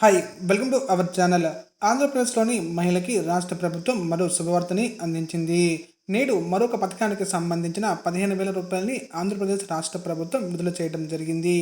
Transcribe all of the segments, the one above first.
Hi welcome to our channel ఆంధ్రప్రదేశ్లోని మహిళకి రాష్ట్ర ప్రభుత్వం మరో శుభవార్తని అందించింది. నేడు మరొక పథకానికి సంబంధించిన పదిహేను వేల రూపాయలని ఆంధ్రప్రదేశ్ రాష్ట్ర ప్రభుత్వం విడుదల చేయడం జరిగింది.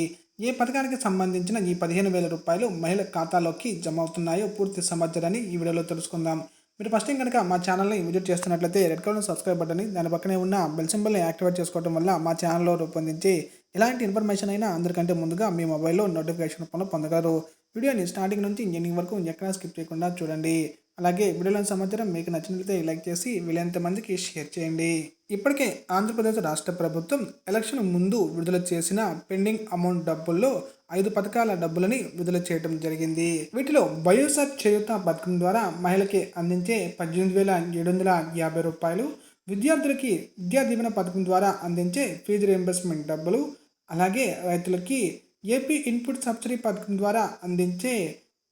ఏ పథకానికి సంబంధించిన ఈ పదిహేను వేల రూపాయలు మహిళ ఖాతాలోకి జమ అవుతున్నాయో పూర్తి సమాచారాన్ని ఈ వీడియోలో తెలుసుకుందాం. మీరు ఫస్ట్ టైం కనుక మా ఛానల్ని విజిట్ చేస్తున్నట్లయితే రెడ్ కలర్ సబ్స్క్రైబ్ బటన్ని దాని పక్కనే ఉన్న బెల్ సింబల్ని యాక్టివేట్ చేసుకోవడం వల్ల మా ఛానల్లో రూపొందించే ఎలాంటి ఇన్ఫర్మేషన్ అయినా అందరికంటే ముందుగా మీ మొబైల్లో నోటిఫికేషన్ రూపంలో పొందగలరు. వీడియోని స్టార్టింగ్ నుంచి ఎండింగ్ వరకు ఎక్కడా స్కిప్ చేయకుండా చూడండి. అలాగే వీడియోలోని సమాచారం మీకు నచ్చినట్లయితే లైక్ చేసి వీలైనంత మందికి షేర్ చేయండి. ఇప్పటికే ఆంధ్రప్రదేశ్ రాష్ట్ర ప్రభుత్వం ఎలక్షన్ ముందు విడుదల చేసిన పెండింగ్ అమౌంట్ డబ్బుల్లో ఐదు పథకాల డబ్బులని విడుదల చేయడం జరిగింది. వీటిలో వైఎస్ఆర్ చేయుత పథకం ద్వారా మహిళకి అందించే పద్దెనిమిది వేల ఏడు వందల యాభై రూపాయలు విద్యార్థులకి విద్యా దీవెన పథకం ద్వారా అందించే ఫీజు రియంబర్స్మెంట్ డబ్బులు అలాగే రైతులకి ఏపీ ఇన్పుట్ సబ్సిడీ పథకం ద్వారా అందించే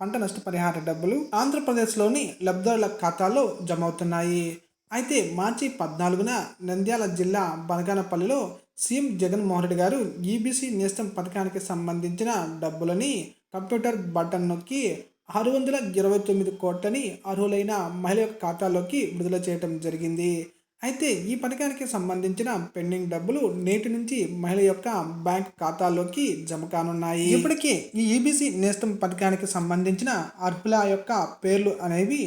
పంట నష్టపరిహార డబ్బులు ఆంధ్రప్రదేశ్లోని లబ్ధిదారుల ఖాతాలో జమ అవుతున్నాయి అయితే మార్చి పద్నాలుగున నంద్యాల జిల్లా బనగానపల్లిలో సీఎం జగన్మోహన్ రెడ్డి గారు ఈబీసీ నేస్తం పథకానికి సంబంధించిన డబ్బులని కంప్యూటర్ బటన్ నొక్కి ఆరు వందల ఇరవై తొమ్మిది కోట్లని అర్హులైన మహిళ యొక్క ఖాతాలోకి విడుదల చేయడం జరిగింది. అయితే ఈ పథకానికి సంబంధించిన పెండింగ్ డబ్బులు నేటి నుంచి మహిళ యొక్క బ్యాంక్ ఖాతాలోకి జమ కానున్నాయి. ఇప్పటికే ఈ ఈబీసీ నేస్తం పథకానికి సంబంధించిన అర్హుల యొక్క పేర్లు అనేవి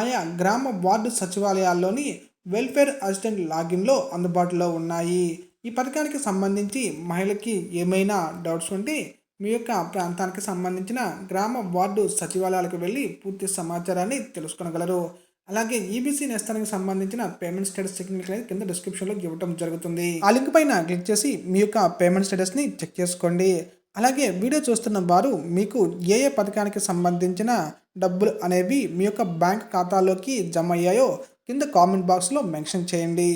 ఆయా గ్రామ వార్డు సచివాలయాల్లోని వెల్ఫేర్ అసిస్టెంట్ లాగిన్లో అందుబాటులో ఉన్నాయి. ఈ పథకానికి సంబంధించి మహిళకి ఏమైనా డౌట్స్ ఉంటే మీ యొక్క ప్రాంతానికి సంబంధించిన గ్రామ వార్డు సచివాలయాలకు వెళ్ళి పూర్తి సమాచారాన్ని తెలుసుకొనగలరు. అలాగే ఈబీసీ నేస్తానికి సంబంధించిన పేమెంట్ స్టేటస్ చెక్ లింక్ అనేది కింద డిస్క్రిప్షన్లో ఇవ్వడం జరుగుతుంది. ఆ లింక్ పైన క్లిక్ చేసి మీ యొక్క పేమెంట్ స్టేటస్ని చెక్ చేసుకోండి. అలాగే వీడియో చూస్తున్న వారు మీకు ఏ ఏ పథకానికి సంబంధించిన డబ్బులు అనేవి మీ యొక్క బ్యాంక్ ఖాతాలోకి జమ అయ్యాయో కింద కామెంట్ బాక్స్లో మెన్షన్ చేయండి.